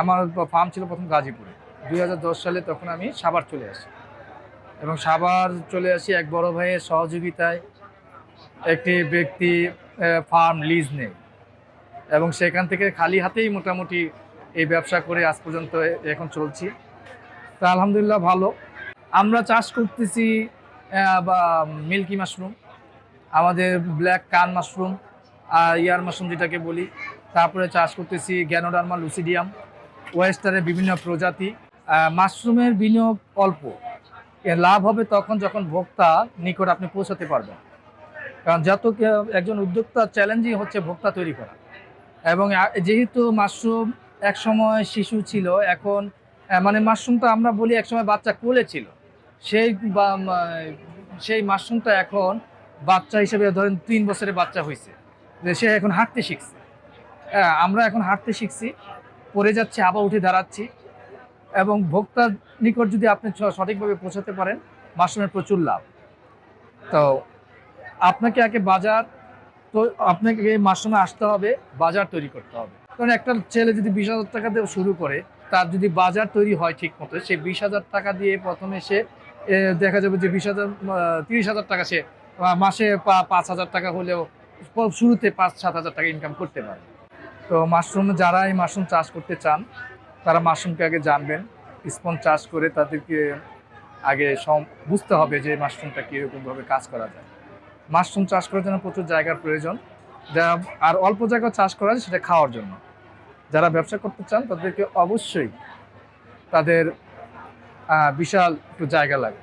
আমার ফার্ম ছিল প্রথম গাজীপুরে। দুই হাজার দশ সালে তখন আমি সাবার চলে আসি। এবং সাভার চলে আসি এক বড় ভাইয়ের সহযোগিতায়। একটি ব্যক্তি ফার্ম লিজ নেই। এবং সেখান থেকে খালি হাতেই মোটামুটি এই ব্যবসা করে আজ পর্যন্ত এখন চলছি। তা আলহামদুলিল্লাহ ভালো। আমরা চাষ করতেছি বা মিল্কি মাশরুম আমাদের ব্ল্যাক কান মাশরুম আর ইয়ার মাশরুম যেটাকে বলি। তারপরে চাষ করতেছি গ্যানোডার্মা লুসিডিয়াম ওয়েস্টারের বিভিন্ন প্রজাতি মাশরুমের বিনিয়োগ অল্প। এর লাভ হবে তখন যখন ভোক্তা নিকট আপনি পৌঁছাতে পারবেন। কারণ যত একজন উদ্যোক্তা চ্যালেঞ্জিং হচ্ছে ভোক্তা তৈরি করা। এবং যেহেতু মাশরুম এক সময় শিশু ছিল, এখন মানে মাশরুমটা আমরা বলি একসময় বাচ্চা কোলে ছিল। সেই সেই মাশরুমটা এখন বাচ্চা হিসেবে ধরেন তিন বছরের বাচ্চা হয়েছে সে এখন হাঁটতে শিখছে। আমরা এখন হাঁটতে শিখছি। পড়ে যাচ্ছে, আবার উঠে দাঁড়াচ্ছি। এবং ভোক্তার নিকট যদি আপনি সঠিকভাবে পৌঁছাতে পারেন মাশরুমের প্রচুর লাভ। তো আপনাকে আগে বাজার, তো আপনাকে মাশরুমে আসতে হবে, বাজার তৈরি করতে হবে। কারণ একটা ছেলে যদি বিশ হাজার টাকা দিয়ে শুরু করে, তার যদি বাজার তৈরি হয় ঠিক মতো, সে বিশ হাজার টাকা দিয়ে প্রথমে সে দেখা যাবে যে বিশ হাজার তিরিশ হাজার টাকা সে মাসে পাঁচ হাজার টাকা হলেও, শুরুতে পাঁচ সাত হাজার টাকা ইনকাম করতে পারে। তো মাশরুম যারা এই মাশরুম চাষ করতে চান, তারা মাশরুমকে আগে জানবেন, স্পন চাষ করে তাদেরকে আগে সম বুঝতে হবে যে মাশরুমটা কীরকমভাবে কাজ করা যায়। মাশরুম চাষ করার জন্য প্রচুর জায়গার প্রয়োজন। যা আর অল্প জায়গা চাষ করা যায় সেটা খাওয়ার জন্য। যারা ব্যবসা করতে চান, তাদেরকে অবশ্যই তাদের বিশাল একটু জায়গা লাগে।